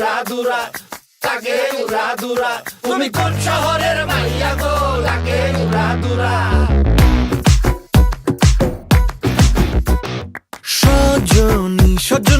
দুরা লাগে উড়া দুরা তুমি কোন শহরের মাইয়া গো? লাগে উড়া দুরা। সজনী সজনী